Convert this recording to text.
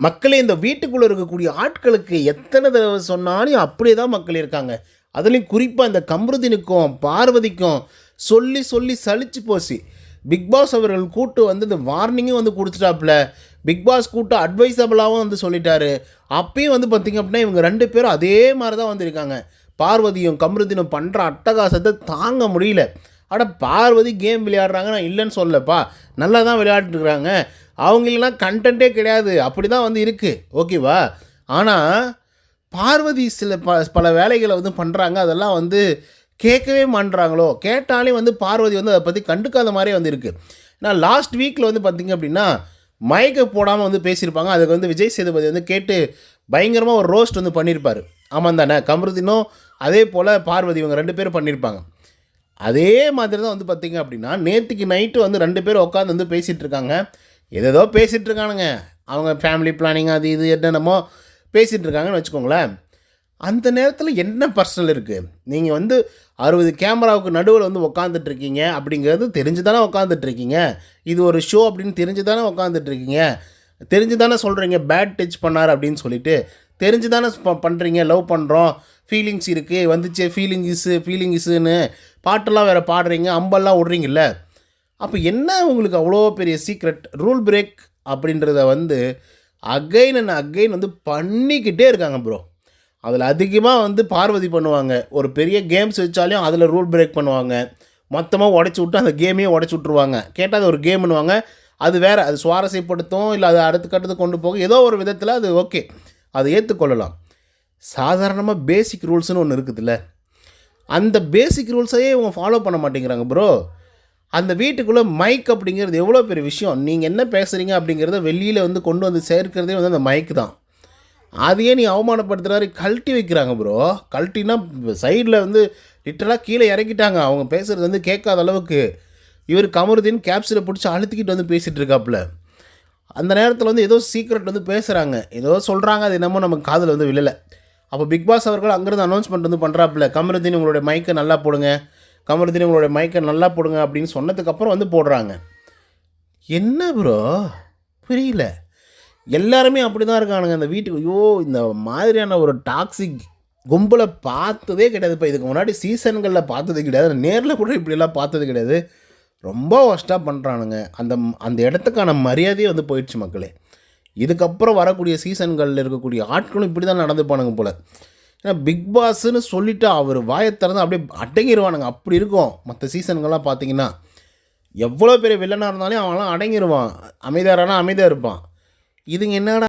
மக்களே இந்த வீட்டுக்குள்ளே இருக்கக்கூடிய ஆட்களுக்கு எத்தனை தடவை சொன்னாலும் அப்படியே தான் மக்கள் இருக்காங்க. அதுலேயும் குறிப்பாக இந்த கம்ருதினுக்கும் பார்வதிக்கும் சொல்லி சொல்லி சலிச்சு போச்சு. பிக் பாஸ் அவர்கள் கூட்டு வந்து இந்த வார்னிங்கும் வந்து கொடுத்துட்டாப்புல. பிக் பாஸ் கூட்டு அட்வைசபிளாகவும் வந்து சொல்லிட்டாரு. அப்பயும் வந்து பார்த்திங்க அப்படின்னா இவங்க ரெண்டு பேரும் அதே மாதிரி தான் வந்திருக்காங்க. பார்வதியும் கம்ருதினும் பண்ணுற அட்டகாசத்தை தாங்க முடியல. ஆனால் பார்வதி கேம் விளையாடுறாங்க நான் இல்லைன்னு சொல்லப்பா நல்லா தான் விளையாட்டுருக்குறாங்க அவங்களெலாம் கண்டென்ட்டே கிடையாது. அப்படி தான் வந்து இருக்குது ஓகேவா ஆனால் பார்வதி சில ப பல வேலைகளை வந்து பண்ணுறாங்க அதெல்லாம் வந்து கேட்கவே மாட்டுறாங்களோ கேட்டாலே வந்து பார்வதி வந்து அதை பற்றி கண்டுக்காத மாதிரியே வந்து இருக்குது நான் லாஸ்ட் வீக்கில் வந்து பார்த்திங்க அப்படின்னா மைக்கை போடாமல் வந்து பேசியிருப்பாங்க. அதுக்கு வந்து விஜய் சேதுபதி வந்து கேட்டு பயங்கரமாக ஒரு ரோஸ்ட் வந்து பண்ணியிருப்பார். ஆமாம் தானே? கமருதினும் அதே போல் பார்வதி இவங்க ரெண்டு பேரும் பண்ணியிருப்பாங்க. அதே மாதிரி தான் வந்து பார்த்திங்க அப்படின்னா நேற்றுக்கு நைட்டு வந்து ரெண்டு பேரும் உட்காந்து வந்து பேசிகிட்டு இருக்காங்க. ஏதேதோ பேசிகிட்டு இருக்கானுங்க அவங்க ஃபேமிலி பிளானிங் அது இது என்னென்னமோ பேசிகிட்டு இருக்காங்கன்னு வச்சுக்கோங்களேன். அந்த நேரத்தில் என்ன பர்சனல் இருக்குது நீங்கள் வந்து அறுபது கேமராவுக்கு நடுவில் வந்து உக்காந்துட்ருக்கீங்க அப்படிங்கிறது தெரிஞ்சு தானே உக்காந்துட்ருக்கீங்க இது ஒரு ஷோ அப்படின்னு தெரிஞ்சு தானே உக்காந்துட்ருக்கீங்க தெரிஞ்சு தானே சொல்கிறீங்க பேட் டச் பண்ணார் அப்படின்னு சொல்லிட்டு. தெரிஞ்சு தானே பண்ணுறீங்க லவ் பண்ணுறோம் ஃபீலிங்ஸ் இருக்குது வந்துச்சு. ஃபீலிங் இஸ்ஸு ஃபீலிங் இஸ்ஸுன்னு பாட்டெல்லாம் வேறு பாடுறீங்க அம்பெல்லாம் விட்றீங்கல்ல. அப்போ என்ன உங்களுக்கு அவ்வளோ பெரிய சீக்ரெட் ரூல் பிரேக் அப்படின்றத வந்து அகைன் அண்ட் அகைன் வந்து பண்ணிக்கிட்டே இருக்காங்க ப்ரோ அதில் அதிகமாக வந்து பார்வதி பண்ணுவாங்க. ஒரு பெரிய கேம்ஸ் வச்சாலையும் அதில் ரூல் பிரேக் பண்ணுவாங்க. மொத்தமாக உடச்சி விட்டு அந்த கேமையே உடச்சி விட்ருவாங்க கேட்டால் அது ஒரு கேம் பண்ணுவாங்க அது வேறு அது சுவாரஸ்யப்படுத்தும் இல்லை அது அடுத்த கட்டத்துக்கு கொண்டு போகும். ஏதோ ஒரு விதத்தில் அது ஓகே அதை ஏற்றுக்கொள்ளலாம் சாதாரணமாக பேசிக் ரூல்ஸ்னு ஒன்று இருக்குதுல்ல. அந்த பேசிக் ரூல்ஸையே இவங்க ஃபாலோ பண்ண மாட்டேங்கிறாங்க ப்ரோ அந்த வீட்டுக்குள்ளே மைக் அப்படிங்கிறது எவ்வளோ பெரிய விஷயம்? நீங்கள் என்ன பேசுகிறீங்க அப்படிங்கிறத வெளியில் வந்து கொண்டு வந்து சேர்க்கிறதே வந்து அந்த மைக் தான். அதையே நீ அவமானப்படுத்துகிறாரு கழட்டி வைக்கிறாங்க ப்ரோ கழட்டினா சைடில் வந்து லிட்டராக கீழே இறக்கிட்டாங்க. அவங்க பேசுகிறது வந்து கேட்காத அளவுக்கு. இவர் கமருதீன் கேப்ஸில் பிடிச்சி அழுத்திக்கிட்டு வந்து பேசிகிட்டு இருக்காப்புல. அந்த நேரத்தில் வந்து ஏதோ சீக்ரெட் வந்து பேசுகிறாங்க ஏதோ சொல்கிறாங்க அது என்னமோ நமக்கு காதில் வந்து விழலை. அப்போ பிக் பாஸ் அவர்கள் அங்கேருந்து அனௌன்ஸ்மெண்ட் வந்து பண்ணுறாப்புல கமருதீன் உங்களுடைய மைக்கை நல்லா போடுங்க. கமருதீன் உங்களுடைய மைக்கை நல்லா போடுங்க அப்படின்னு சொன்னதுக்கப்புறம் வந்து போடுறாங்க. என்ன ப்ரோ புரியல. எல்லாருமே அப்படி தான் இருக்கானுங்க. அந்த வீட்டுக்கு ஐயோ இந்த மாதிரியான ஒரு டாக்ஸிக் கும்பலை பார்த்ததே கிடையாது. இப்போ இதுக்கு முன்னாடி சீசன்களில் பார்த்தது கிடையாது. நேரில் கூட இப்படிலாம் பார்த்தது கிடையாது. ரொம்ப ஒஸ்ட்டாக பண்ணுறானுங்க அந்த அந்த இடத்துக்கான மரியாதையே வந்து போயிடுச்சு மக்களே. இதுக்கப்புறம் வரக்கூடிய சீசன்களில் இருக்கக்கூடிய ஆட்களும் இப்படி தான் நடந்துப்பானுங்க போல். ஏன்னா பிக் பாஸ்ன்னு சொல்லிவிட்டு அவர் வாயை திறந்து அப்படியே அடங்கிடுவானுங்க அப்படி இருக்கும். மற்ற சீசன்கள்லாம் பார்த்தீங்கன்னா எவ்வளோ பெரிய வில்லனாக இருந்தாலும் அவன்லாம் அடங்கிடுவான் அமைதியாரானா அமைதியாக இருப்பான். இதுங்க என்னடா